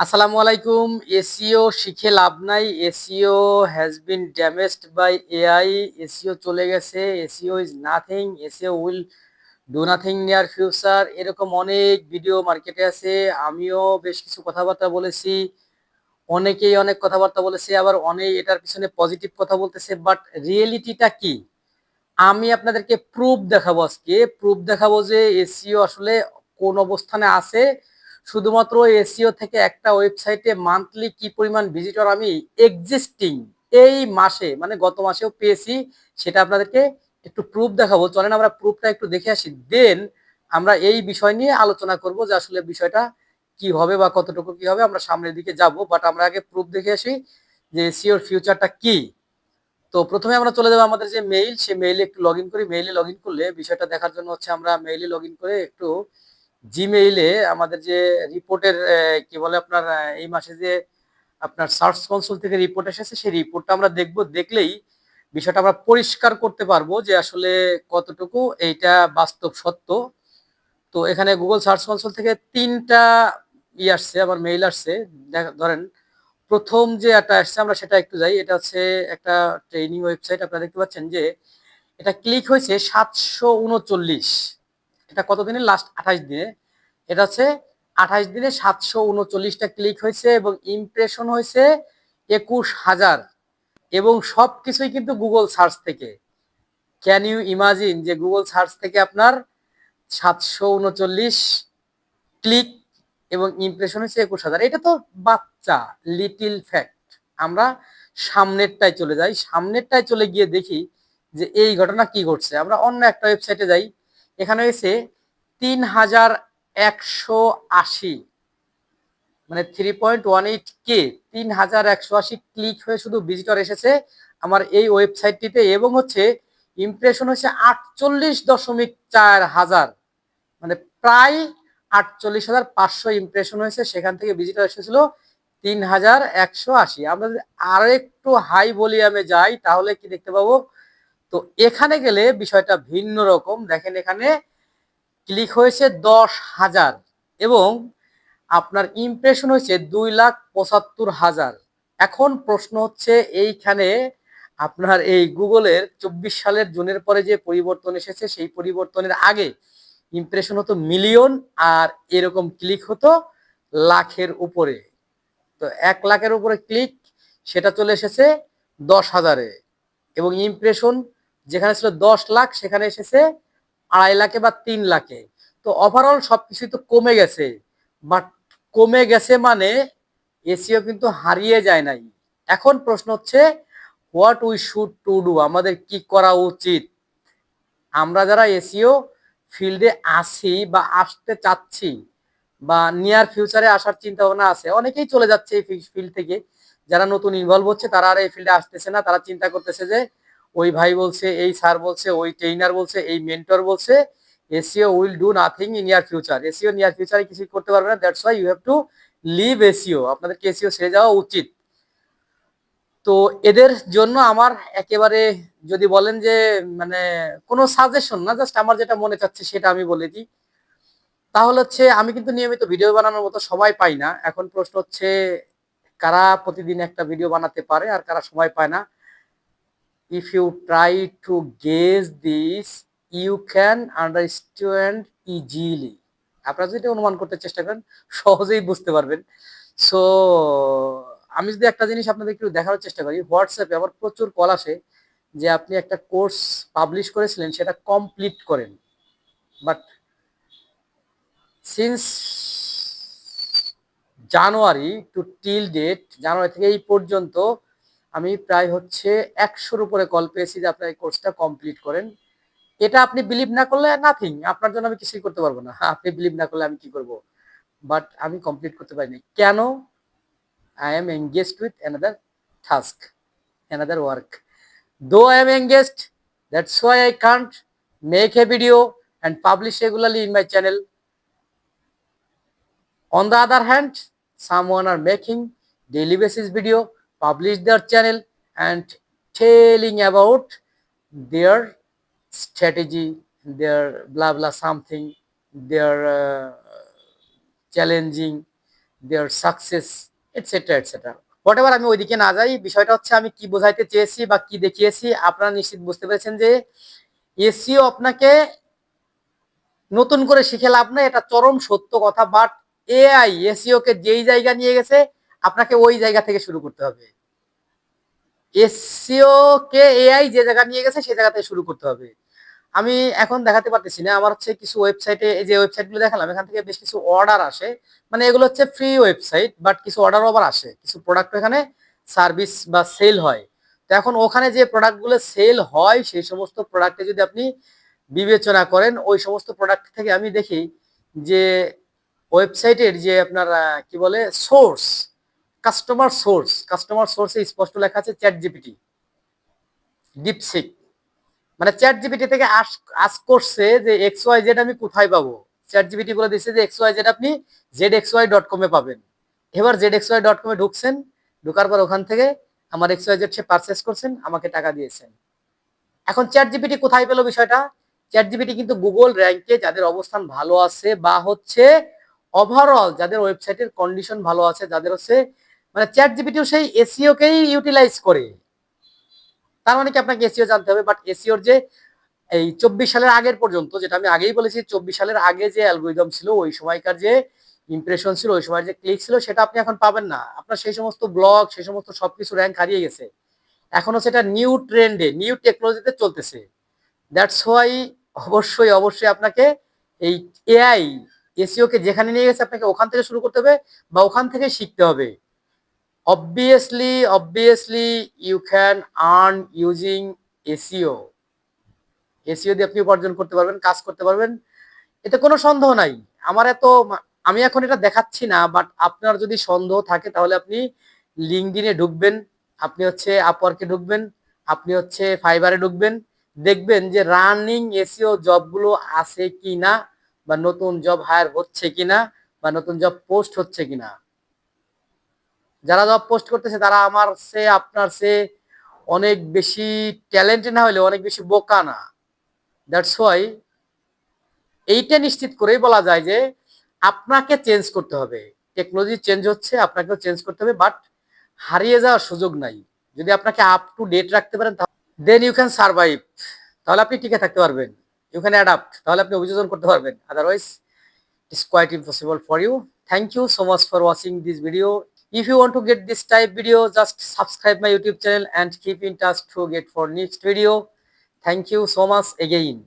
আসসালামু আলাইকুম। এসিও শিখে লাভ নাই। SEO has been damaged by AI SEO চলে গেছে। SEO is nothing SEO will do nothing near future এরকম অনেক ভিডিও মার্কেটে আছে। আমিও বেশ কিছু কথাবার্তা বলেছি। অনেকেই অনেক কথাবার্তা বলেছে। আবার অনেক এটার পিছনে পজিটিভ কথা বলতেছে। বাট রিয়েলিটিটা কি? আমি আপনাদেরকে প্রুফ দেখাবো আজকে। প্রুফ দেখাবো যে এসিও আসলে কোন অবস্থানে আছে। শুধুমাত্র এসিও থেকে একটা ওয়েবসাইটে মান্থলি কি পরিমাণ ভিজিটর আমি এক্সিস্টিং এই মাসে মানে গত মাসেও পেয়েছি, সেটা আপনাদেরকে একটু প্রুফ দেখাবো। চলেন আমরা প্রুফটা একটু দেখে আসি। দেন আমরা এই বিষয় নিয়ে আলোচনা করব যে আসলে বিষয়টা কি হবে বা কতটুকু কি হবে, আমরা সামনের দিকে যাব। বাট আমরা আগে প্রুফ দেখে আসি যে এসিওর ফিউচারটা কি। তো প্রথমে আমরা চলে যাব আমাদের যে মেইল সে মেইলে একটু লগ করি। মেইলে লগ করলে বিষয়টা দেখার জন্য হচ্ছে আমরা মেইলে লগ করে একটু জিমেইলে আমাদের যে রিপোর্টের কি বলে আপনার এই মাসে যে আপনার সার্চ কনসোল থেকে রিপোর্ট এসেছে, সেই রিপোর্টটা আমরা দেখব, দেখলেই বিষয়টা আমরা পরিষ্কার করতে পারব যে আসলে কতটুকু এইটা বাস্তব সত্য। তো এখানে গুগল সার্চ কনসোল থেকে তিনটা ই আসছে আমার মেইল আসছে। ধরেন প্রথম যে একটা আসছে, আমরা সেটা একটু যাই, এটা হচ্ছে একটা ট্রেনিং ওয়েবসাইট আপনারা দেখতে পাচ্ছেন যে এটা ক্লিক হয়েছে সাতশো উনচল্লিশ। এটা কত দিনের লাস্ট আঠাশ দিনে। এটা হচ্ছে আঠাশ দিনে সাতশো উনচল্লিশটা ক্লিক হয়েছে এবং ইমপ্রেশন হয়েছে একুশ হাজার। এবং সব কিছুই কিন্তু গুগল সার্চ থেকে। ক্যান ইউ ইমাজিন যে গুগল সার্চ থেকে আপনার সাতশো উনচল্লিশ ক্লিক এবং ইমপ্রেশন হচ্ছে একুশ হাজার। এটা তো বাচ্চা লিটিল ফ্যাক্ট আমরা সামনেরটায় চলে যাই। সামনেরটায় চলে গিয়ে দেখি যে এই ঘটনা কি ঘটছে। আমরা অন্য একটা ওয়েবসাইটে যাই। এখানে হয়েছে তিন হাজার একশো আশি মানে three point one eight K তিন হাজার একশো আশি ক্লিক হয়ে শুধু ভিজিটর এসেছে আমার এই ওয়েবসাইটটিতে এবং হচ্ছে ইমপ্রেশন হচ্ছে আটচল্লিশ দশমিক চার হাজার মানে প্রায় আটচল্লিশ হাজার পাঁচশো ইমপ্রেশন হয়েছে, সেখান থেকে ভিজিটর এসেছিল তিন হাজার একশো আশি। আমরা যদি আরও একটু হাই ভলিউমে যাই, তাহলে কি দেখতে পাবো? তো এখানে গেলে বিষয়টা ভিন্ন রকম। দেখেন এখানে ক্লিক হয়েছে দশ হাজার এবং আপনার ইমপ্রেশন হয়েছে দুই লাখ পঁচাত্তর হাজার। এখন প্রশ্ন হচ্ছে এইখানে আপনার এই গুগলের চব্বিশ সালের জুনের পরে যে পরিবর্তন এসেছে, সেই পরিবর্তনের আগে ইমপ্রেশন হতো মিলিয়ন আর এরকম ক্লিক হতো লাখের উপরে। তো এক লাখের উপরে ক্লিক সেটা চলে এসেছে দশ হাজারে এবং ইমপ্রেশন যেখানে ছিল দশ লাখ, সেখানে এসেছে আড়াই লাখে বা তিন লাখে। তো ওভারঅল সবকিছুই তো কমে গেছে। বাট কমে গেছে মানে এসিও কিন্তু হারিয়ে যায় নাই। এখন প্রশ্ন হচ্ছে what we should to do আমাদের কি করা উচিত? আমরা যারা এসিও ফিল্ডে আসি বা আসতে চাচ্ছি বা নিয়ার ফিউচারে আসার চিন্তা ভাবনা আছে, অনেকেই চলে যাচ্ছে এই ফিল্ড থেকে। যারা নতুন ইনভলভ হচ্ছে, তারা আর এই ফিল্ডে আসতেছে না। তারা চিন্তা করতেছে যে ওই ভাই বলছে, এই স্যার বলছে, ওই ট্রেনার বলছে, এই মেন্টর বলছে SEO will do nothing in year future SEO near ফিউচারে কিছু করতে পারবে না that's why you have to leave SEO আপনাদেরকে এসিও ছেড়ে যাওয়া উচিত। তো এদের জন্য আমার একেবারে যদি বলেন যে মানে কোনো সাজেশন না জাস্ট আমার যেটা মনে চাচ্ছে সেটা আমি বলে দিই। তাহলে হচ্ছে, আমি কিন্তু নিয়মিত ভিডিও বানানোর মতো সময় পাই না। এখন প্রশ্ন হচ্ছে, কারা প্রতিদিন একটা ভিডিও বানাতে পারে আর কারা সময় পায় না? If you try to gauge this you can understand easily আপনারা যদি অনুমান করতে চেষ্টা করেন, সহজেই বুঝতে পারবেন। সো আমি যদি একটা জিনিস আপনাদের একটু দেখানোর চেষ্টা করি, হোয়াটসঅ্যাপে আমার প্রচুর কল আসে যে আপনি একটা কোর্স পাবলিশ করেছিলেন, সেটা কমপ্লিট করেন। But since January to till date January থেকে এই পর্যন্ত আমি প্রায় হচ্ছে একশোর উপরে কল পেয়েছি যে আপনার এই কোর্সটা কমপ্লিট করেন। এটা আপনি বিলিভ না করলে নাথিং আপনার জন্য আমি কিছুই করতে পারব না। আপনি বিলিভ না করলে আমি কি করব? বাট আমি কমপ্লিট করতে পারিনি। কেন? I am engaged with another task another work though I am engaged that's why I can't make a video and publish regularly in my channel on On the other hand, someone are making daily basis video, publish their channel and telling about their strategy, their blah blah something, their uh, challenging, their success etcetera etcetera what আমি ওইদিকে না যাই বিষয়টা হচ্ছে আমি কি বোঝাইতে চেয়েছি বা কি দেখিয়েছি আপনারা নিশ্চিত বুঝতে পেরেছেন যে এসিও আপনাকে নতুন করে শিখে লাভ নেই এটা চরম সত্য কথা বাট এআই এসিও কে যেই জায়গা নিয়ে গেছে আপনাকে ওই জায়গা থেকে শুরু করতে হবে। এসিও কে এআই যে জায়গা নিয়ে গেছে, সেই জায়গা থেকে শুরু করতে হবে। আমি এখন দেখাতে পারতেছি না, আমার হচ্ছে কিছু ওয়েবসাইটে এই যে ওয়েবসাইটগুলো দেখালাম, এখান থেকে বেশ কিছু অর্ডার আসে। মানে এগুলো হচ্ছে ফ্রি ওয়েবসাইট বাট কিছু অর্ডারও আবার আসে। কিছু প্রোডাক্ট এখানে সার্ভিস বা সেল হয়। তো এখন ওখানে যে প্রোডাক্টগুলো সেল হয়, সেই সমস্ত প্রোডাক্টে যদি আপনি বিবেচনা করেন, ওই সমস্ত প্রোডাক্ট থেকে আমি দেখি যে ওয়েবসাইটের যে আপনার কি বলে সোর্স কাস্টমার সোর্স কাস্টমার সোর্সে স্পষ্ট লেখা আছে চ্যাট জিপিটি ডিপসিক মানে চ্যাট জিপিটি থেকে আস করছে যে এক্স ওয়াই জেড আমি কোথায় পাবো? চ্যাট জিপিটি বলে দিচ্ছে যে এক্স ওয়াই জেড আপনি জেড এক্স ওয়াই ডট কমে পাবেন। এবার জেড এক্স ওয়াই ডট কমে ঢুকছেন, ঢোকার পর ওখান থেকে আমার এক্স ওয়াই জেড সে পারচেস করছেন, আমাকে টাকা দিয়েছেন। এখন চ্যাট জিপিটি কোথায় পেল বিষয়টা? চ্যাট জিপিটি কিন্তু গুগল র্যাঙ্কে যাদের অবস্থান ভালো আছে বা হচ্ছে ওভারঅল যাদের ওয়েবসাইটের কন্ডিশন ভালো আছে, যাদের হচ্ছে মানে চ্যাট জিপিটিও সেই এসিও কেই ইউটিলাইজ করে। তার মানে কি আপনাকে এসিও জানতে হবে বাট এসিওর যে এই চব্বিশ সালের আগের পর্যন্ত, যেটা আমি আগেই বলেছি, চব্বিশ সালের আগে যে অ্যালগোরিদম ছিল, ওই সময়কার যে ইমপ্রেশন ছিল, ওই সময় যে ক্লিক ছিল, সেটা আপনি এখন পাবেন না। আপনার সেই সমস্ত ব্লগ সেই সমস্ত সবকিছু র্যাঙ্ক হারিয়ে গেছে। এখনও সেটা নিউ ট্রেন্ডে নিউ টেকনোলজিতে চলতেছে। দ্যাটস ওয়াই অবশ্যই অবশ্যই আপনাকে এই এআই এসিওকে যেখানে নিয়ে গেছে, আপনাকে ওখান থেকে শুরু করতে হবে বা ওখান থেকে শিখতে হবে। Obviously obviously, you can earn using SEO SEO দিয়ে আপনি উপার্জন করতে পারবেন, কাজ করতে পারবেন। এতে কোনো সন্দেহ নাই। আমার এত, আমি এখন এটা দেখাচ্ছি না বাট আপনার যদি সন্দেহ থাকে, তাহলে আপনি লিঙ্কডিনে ঢুকবেন, আপনি হচ্ছে আপওয়ার্কে ঢুকবেন, আপনি হচ্ছে ফাইবারে ঢুকবেন, দেখবেন যে রানিং এসিও জবগুলো আছে কি না বা নতুন জব হায়ার হচ্ছে কিনা, বা নতুন জব পোস্ট হচ্ছে কিনা। যারা জব পোস্ট করতেছে, তারা আমার সে আপনার সে অনেক বেশি ট্যালেন্টেড না হলে অনেক বেশি বোকা না। দ্যাটস ওয়াই এইটা নিশ্চিত করেই বলা যায় যে আপনাকে চেঞ্জ করতে হবে। টেকনোলজি চেঞ্জ হচ্ছে, আপনাকেও চেঞ্জ করতে হবে বাট হারিয়ে যাওয়ার সুযোগ নাই। যদি আপনাকে আপ টু ডেট রাখতে পারেন দেন ইউ ক্যান সার্ভাইভ তাহলে আপনি টিকে থাকতে পারবেন। ইউ ক্যান অ্যাডাপ্ট তাহলে আপনি অভিযোজন করতে পারবেন। Otherwise it's quite impossible for you thank you so much for watching this video if you want to get this type video just subscribe my youtube channel and keep in touch to get for next video. Thank you so much again